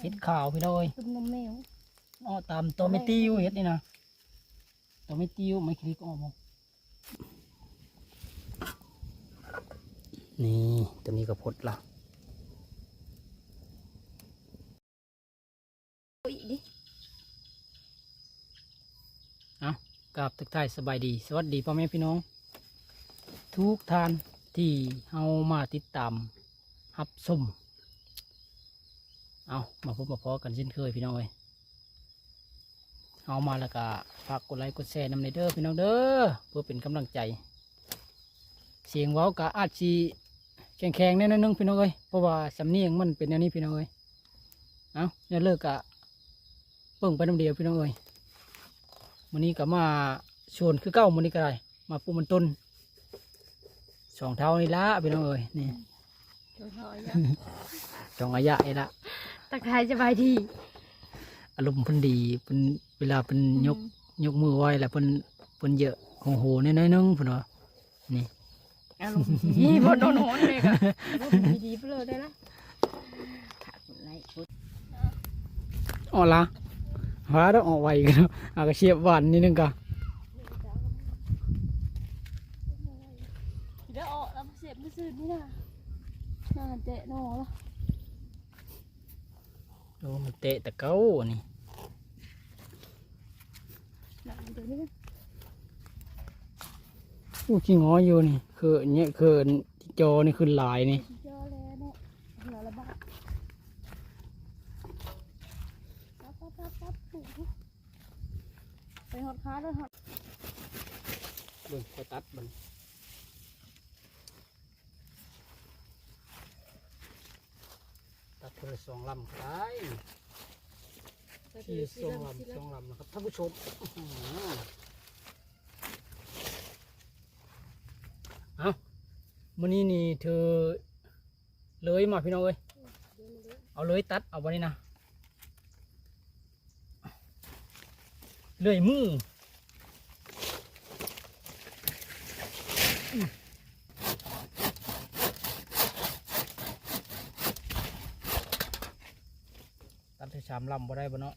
เห็ดขาวพี่น้อยตุ่มนมแมวอ้อตามตัวไม่ติ้วเห็ดนี่นะตัวไม่ติ้วไม่คลิกออกมานี่ตัวนี้ก็พดละโอ้ยดิกราบทักทายสบายดี สวัสดีพ่อแม่พี่น้อง ทุกท่านที่เฮามาติดตามฮับส้ม เอามาพบมาพอกันเช่นเคยพี่น้องเอ้ยเอามาแล้วก็ฝากกดไลค์กดแชร์นำในเด้อพี่น้องเด้อเพื่อเป็นกำลังใจ เสียงเว้าก็อาจสีแข็งๆแน่นอนนึงพี่น้องเอ้ยเพราะว่าสำเนียงมันเป็นอย่างนี้พี่น้องเอ้ยเอาอย่าเลิกกะเปิ่งไปน้ำเดียวพี่น้องเอ้ยวันนี้ก็มาชวนคือเก้ามันนี้ก็ได้มาปลูกมันต้นสองเท่านี่ละพี่น้องเอ้ยนี่เดี๋ยวรออย่าสองอายะไอ้ละ ตักทายสบายดีอารมณ์เพิ่นดีเพิ่นเวลาเพิ่นยกยกมือไหว้แล้วเพิ่นเพิ่นเยอะโหโหน้อยๆนึงเพิ่นว่านี่อารมณ์ดีบนโดนโหนเลยค่ะอารมณ์ดีๆไปเลยได้ละถักไล่พุดอ๋อละหาต้องออกไวกันเนาะอากระเชียบหวานนิดนึงกะเดี๋ยวออกแล้วเสียบมือซื่อนี่นะน่าเจ๊นอละโอ้มันเตะตะเก้านี่น่าเดี๋ยวนี้อู้ขี้งออยู่นี่คือเนี่ยคือที่จอนี่คือลายนี่เจอแล้วเนี่ยเราละบ้าปั๊บปั๊บปั๊บปั๊บถูกไปหอดขาด้วยหอดเบิ่งไปตัดมันตัด คนละสองลำก็ได้ที่สองลำสองลำนะครับท่านผู้ชมอื้อหือเอามื้อนี้นี่เธอเลยมาพี่น้องเอ้ยเอาเลยตัดเอาวันนี้นะเลยมือ ชามลำบ่ได้บ่เนาะ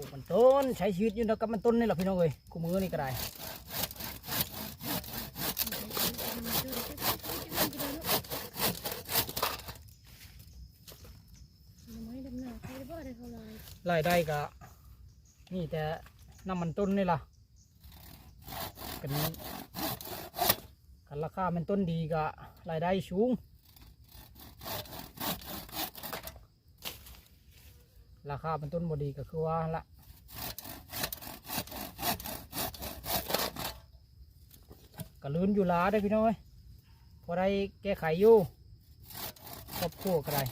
ลูกมันต้นใช้ชีวิตอยู่กับมันต้นนี่แหละพี่น้องเอ้ยคู่มือนี่ก็ได้รายได้ก็นี่แต่น้ำมันต้นนี่ล่ะกันกันราคามันต้นดีก็รายได้สูง ราคาเป็นต้นบดีก็คือว่าละก็ลื้นอยู่ล้าได้พี่น้อยพอได้แก้ไขอยู่ครอบครัวก็ได้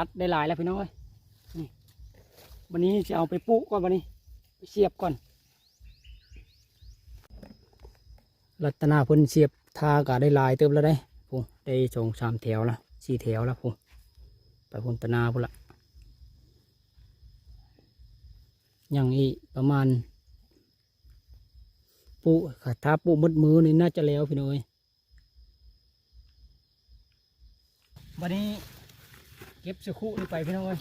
ตัดได้หลายแล้วพี่น้อยนี่วันนี้จะเอาไปปลูกก่อนวันนี้ไปเสียบก่อน รัตนาเพิ่นเสียบทากะได้หลายเติมแล้วได้พูได้สองสามแถวละสี่แถวแล้วพูไปพุ่นตนาพุ่นละอยังอีประมาณ ปูค่ะถ้าปูมืดมือนี่น่าจะแล้วพี่น้อยวันนี้ เก็บเสื้อคู่นี่ไปพี่น้องเอ้ย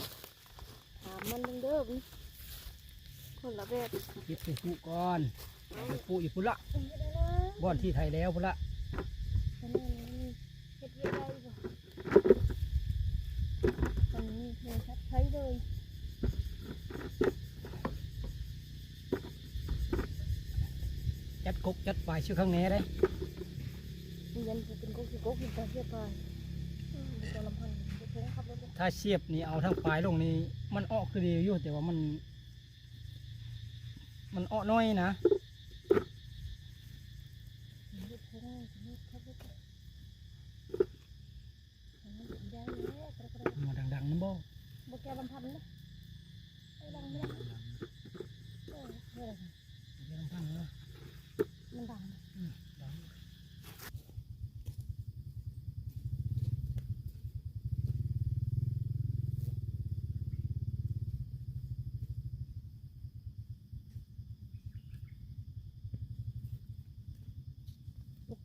ถามมันเดิมคนละแบบเก็บเสื้อคู่ก่อนเสื้อคู่อีกพุ่นละบ่อนที่ไทยแล้วพุ่นละตอนนี้เชัดใช้เลยจัดกกจัดปลายชื่อข้างแหน่ได้ยันเป็นกกคือกกเป็นปลายเชื่ปลาย ถ้าเสียบนี่เอาทั้งปลายลงนี่มันออกคือดีอยู่แต่ว่ามัน มันออน้อยนะ มีพงมีขับรถเลยได้แล้วกระกระ มาดังๆนะบ่ บแกลำพันเลยไม่ดังไม่ดังเออเออ เดี๋ยวฟังนะ มันดัง อืมดัง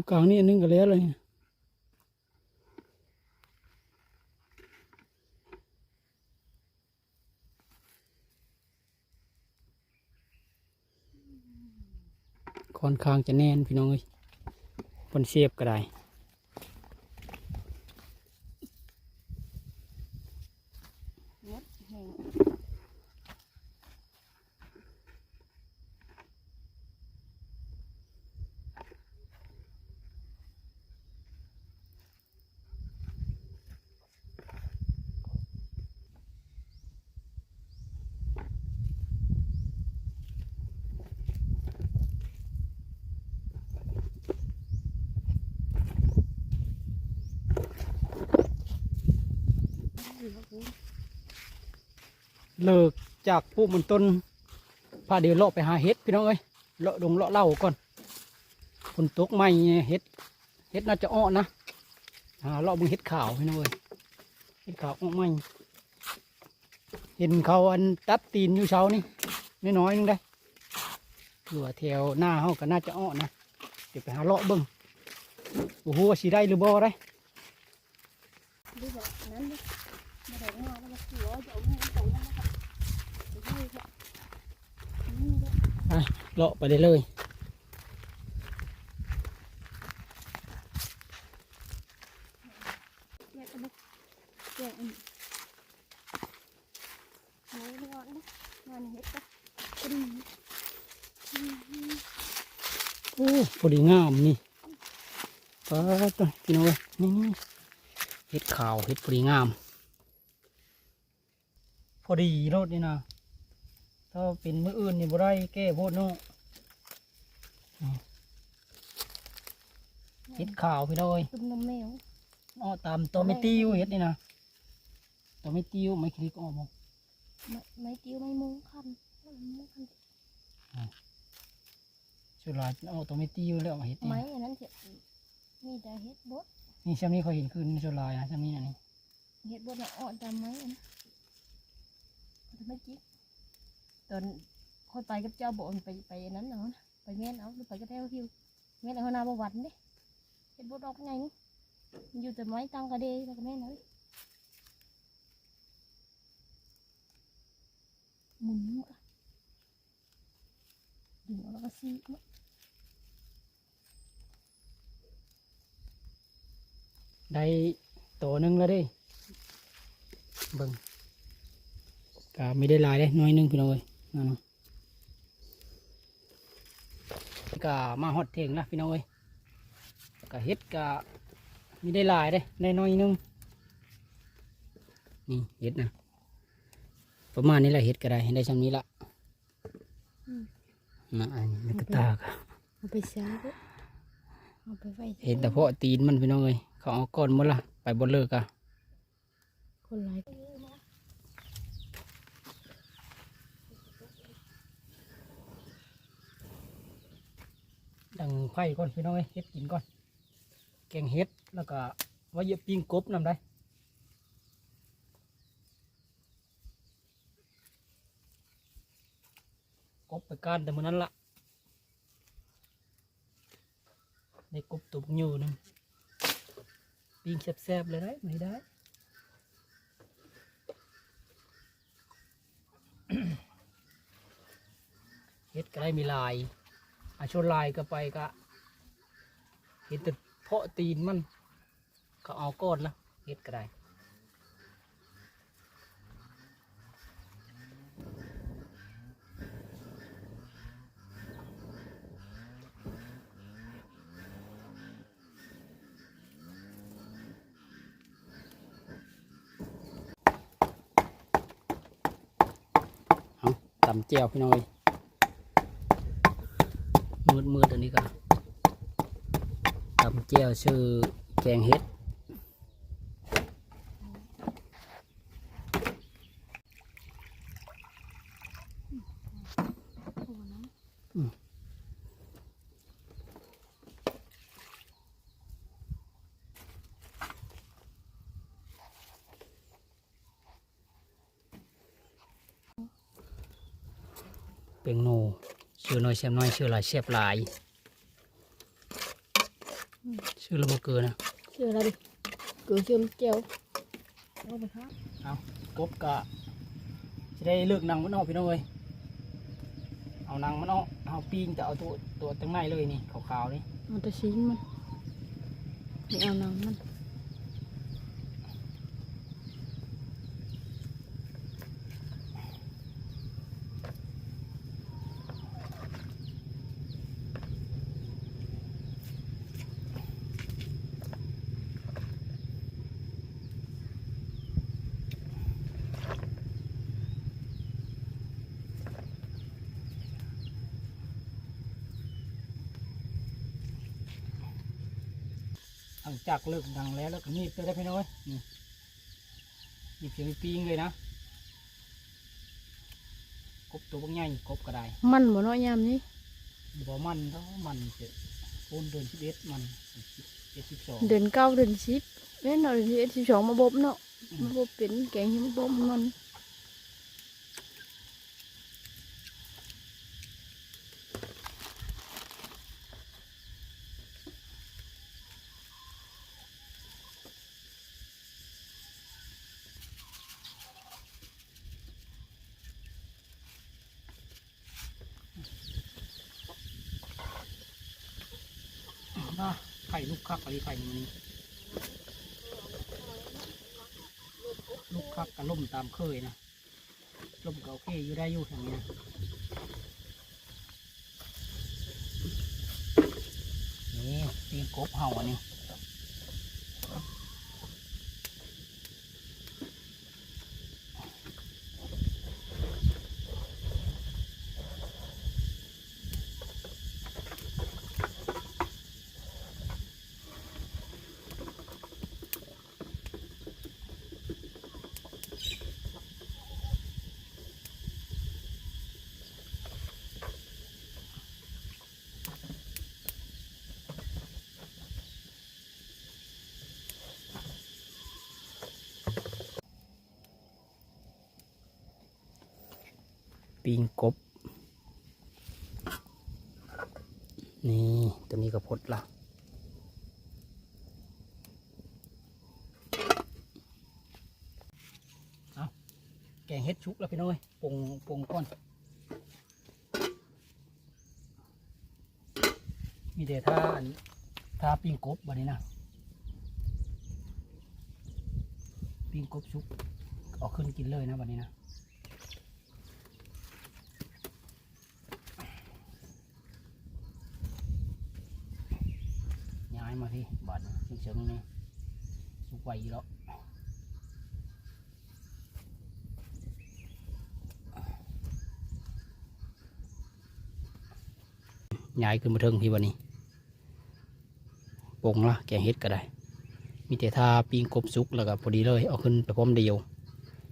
อาชูชูปุเลยเลยปูกลางนี่อันนึงก็แล้วเลยค่อนข้างจะแน่นพี่น้องเอ้ยบนเสียบก็ได้ เลิกจากปุ๊มันต้นพาเดี๋ยวเลาะไปหาเห็ดพี่น้องเอ้ยเลาะดงเลาะเหล่าก่อนฝนตกไม่เห็ดเห็ดน่าจะอ้อนะหาเลาะมึงเห็ดขาวพี่น้องเอ้ยเห็ดขาวอ้อไม่เห็นเขาอันตัดตีนอยู่เช้านี่ไม่น้อยนึงได้หรือว่แถวหน้าเขาก็น่าจะอ้อนะเดี๋ยวไปหาเลาะเบิ้งโอ้โหสีได้หรือบ่ได้แบบนั้นดิมาได้งอแล้วมาขี่ล้อจะเอาเงินส่งมาครับเดี๋ยวให้ค่ะนี่เด้อ เลาะไปได้เลยโอ้พอดีงามนี่ป้าตัวพี่น้องเอ้ยนี่นี่เห็ดขาวเห็ดพอดีงาม พอดีรถนี่นะถ้าเป็นมืออื่นนี่บ่ได้แก้โพดเนาะ เห็ดขาวพี่น้องเอ้ยตุ่มนมแมวอ้อตามตัวไม่ติ้วเห็ดนี่นะตัวไม่ติ้วไม่คลิกออกบ่ไม่ไม่ติ้วไม่มุ้งคันไม่มุ้งคันสุดหลายเอาตัวไม่ติ้วแล้วเอาเห็ดนี่ไม้อันนั้นจะมีแต่เฮ็ดบดนี่ช่ำนี้เขาเห็นคืนสุดหลายนะช่ำนี้อันนี้เฮ็ดบดน่ะอ่อนตามไม้อันนั้นแต่ไม่จิกตอนค่อยไปกับเจ้าบอกไปไปอันนั้นเนาะ ไปแม่นเอาหรือไปกับแถวพิวแม่นเอาหน้าบ่หวัดเด้เฮ็ดบดออกไงนี่มันอยู่แต่ไม้ตาม กระเดยแล้วก็แม่นเอาหมุนหมดอะดึงเอาแล้วก็ซีหมดได้ตัวหนึ่งแล้วเดิเบิ่งก็ไม่ได้หลายเลยน้อยหนึงพี่น้องเอ้ยนั่นเนาะก็มาฮอดเทงละพี่น้องเอ้ยก็เฮ็ดก็มีได้หลายเด้ได้น้อยหนึงนี่เฮ็ดนะประมาณนี้แหละเฮ็ดก็ได้ได้ช่ำนี้ละนะอันนี้ในกระตากะเอาไปใช้เด้อเอาไปไว้เห็นแต่เพาะตีนมันพี่น้องเอ้ยเขาเอาก้อนหมดละไปบนเลิกอะคนหลาย ดังไผ่ก่อนพี่น้องเอ้ยเฮ็ดกินก่อน แกงเห็ดแล้วก็ว่าเยอะปิ้งกบนำได้กบไปก้านแต่มื้อนั้นละได้กบตัวบักอยู่หนึงปิ้งแซ่บๆเลยได้ไม่ได้เฮ็ดก็ได้มีลาย อาชนลายก็ไปก็เห็ดแต่เพาะตีนมัน ก็เอาก้อนละเฮ็ดก็ได้ตำเจียวพี่น้อย มืดมืดอันนี้ก็ตำเจียวชื่อแกงเห็ดเป็งโน ชื่อน้อยเสียมน้อยชื่อหลายเสียบหลายชื่อระบบเกินนะชื่ออะไรดิเกลือเชื่อมเจียวเอาไปครับกบกะจะได้เลือกหนังมันออกพี่น้องเอ้ยเอาหนังมันออกเอาปิ้งแต่เอาตัวตัวตั้งในเลยนี่ขาวๆนี่เอาแต่ชิ้นมันไม่เอาหนังมัน จากเลิกหนังแล้วแล้วก็หนีบไปได้พี่น้องเอ้ยนี่หยิบเสียงปิ้งเลยนะกบตัวบางใหญ่กบก็ได้มันบ่เน้อยยามนี้บ่มันเนาะมันเจ็ดปูนเดือนสิบเอ็ดมันเจ็ดสิบสองเดือนเก้าเดือนสิบเว้นเอาเดือนสิบเอ็ดสิบสองมาบบเนาะมาบบเป็นแกงที่มาบบมัน นะไข่ลูกคักอะไรไข่มันนี่ลูกคักกระล่มตามเคยนะล่มก็โอเคอยู่ได้อยู่ทางนี้นะนี่ปีนกบเห่าอันนี้ ปีนกบ นี่ตัวนี้ก็พดละเอาแกงเฮ็ดชุกแล้วพี่น้อยปรุงปรุงก่อน มีแต่ท่าอันท่าปิ้งกบวันนี้นะ ปิ้งกบชุกเอาขึ้นกินเลยนะวันนี้นะ ย้ายมาที่บ้านชิงเชิงนี่สุกไวอยู่แล้วย้ายขึ้นมาเทิงพี่วันนี้ปงละแกงเฮ็ดก็ได้ มีแต่ทาปิ้งกบสุกแล้วก็พอดีเลย เอาขึ้นไปพร้อมเดียว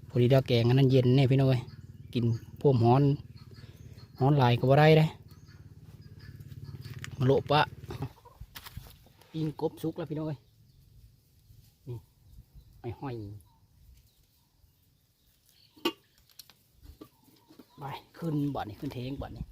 พอดีแล้วแกงอันนั้นเย็นแน่พี่น้อยกินพวกฮ้อนฮ้อนลายก็บ่ได้ได้มาโลปะ ปิ้งกบสุกแล้วพี่น้องเอ้ยนี่ไอ้ห้อยไปขึ้นบ่อนี่ขึ้นเทงบ่อนี่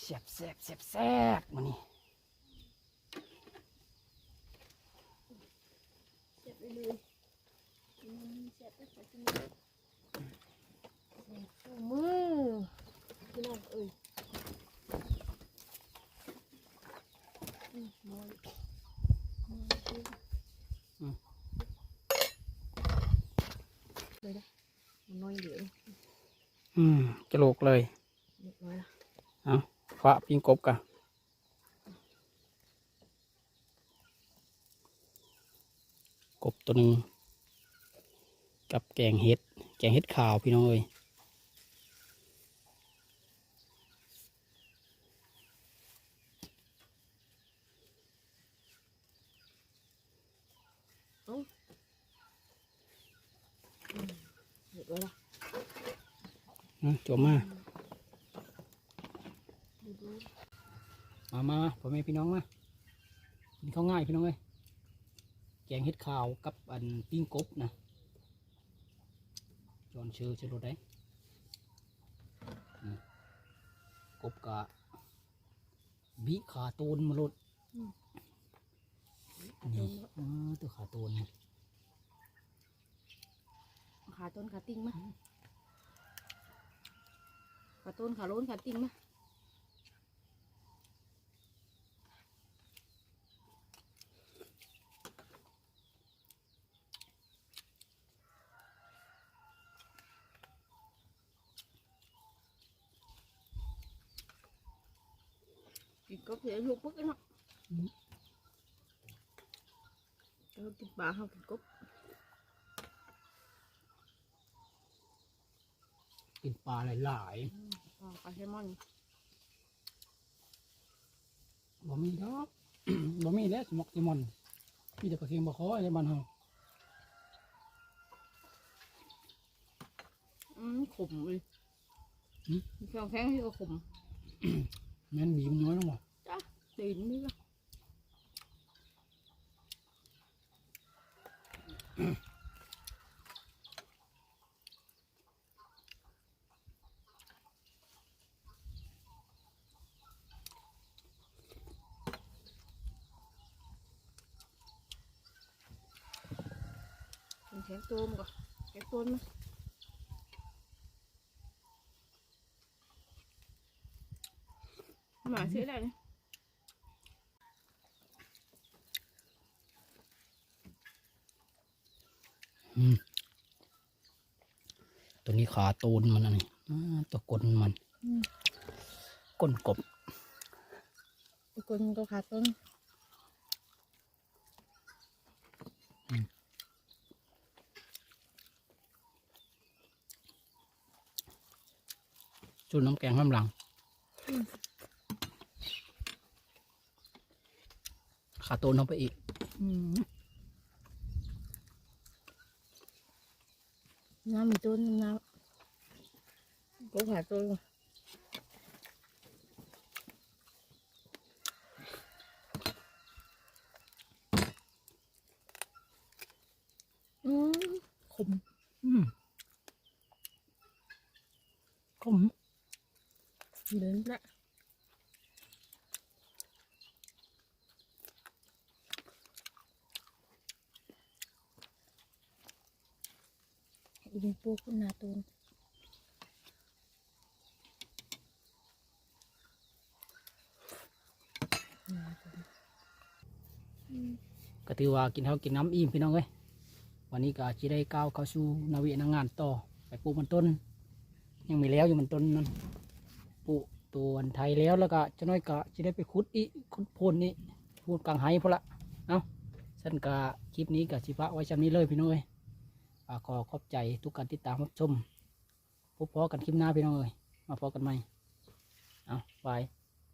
แซบแซบแซบแซบมานี่เสบไปเลยอืมเสียบไปใส่ถุง มือพี่น้องเอ้ยอืมน้อยน้อยจริงเลยนะมันน้อยเดียวอืมจะโลกเลยเรียบร้อาฟาปิงกบกะกบตัวหนึ่ง แกงเห็ด แกงเห็ดขาวพี่น้องเอ้ยเรียบร้อยละอืมจบมาดูดูมามาพ่อแม่พี่น้องมากินข้าวง่ายพี่น้องเอ้ยแกงเห็ดขาวกับอันปิ้งกบนะ จอนเชื่อเชื่อรถได้อืมกบกะบีขาตูนมาลดนี่เออตัวขาตูนนี่ขาต้นขาติ้งมาขาต้นขาโล้นขาติ้งมา เสียลูกปึ๊กเนาะเรากินปลาเขากินกบกินปลาหลายปลาปลาแซลมอนๆบ่มีดอก บ่มีแล้วสมอกซิมอนมีแต่ปลาเค็งปลาคอในบ้านเฮาอืมขมเลยแข็งแข็งที่ก็ขม แม่นบีมนน้อยลงบ่ จ้ะตีนนี่ละเป็นแข็ง ตัวมันก่อนแข็งตัวมันหมาซื้อได้เลยตัวนี้ขาตูนมันอันนี้อ่าตัวกลนมันอืมก้นกบทุกคนก็ขาต้นจุดน้ำแกงข้ามหลัง ขาตูนเข้าไปอีก อืม น้ำมีต้นน้ำก็ขาต้นอืมขม อืมขม เดินละ ยิงปูคุณนาตูนนาตูนก็ถือว่ากินข้าวกินน้ำอิ่มพี่น้องเอ้ยวันนี้ก็จะได้ก้าวเข้าสู่นาวินางานต่อไปปลูกมันต้น ยังมีแล้วอยู่มันต้นนั้นปลูกตัวไทยแล้วแล้วก็จะน้อยก็จะได้ไปขุดอีขุดโพนนี่พูดกลางไห้พอละเอาสั้นกะคลิปนี้กับชิพะไว้จำนี้เลยพี่น้องเอ้ย ขอขอบใจทุกการติดตามรับชมพบพอกันคลิปหน้าพี่น้องเอ้ยมาพอกันใหม่เอาบาย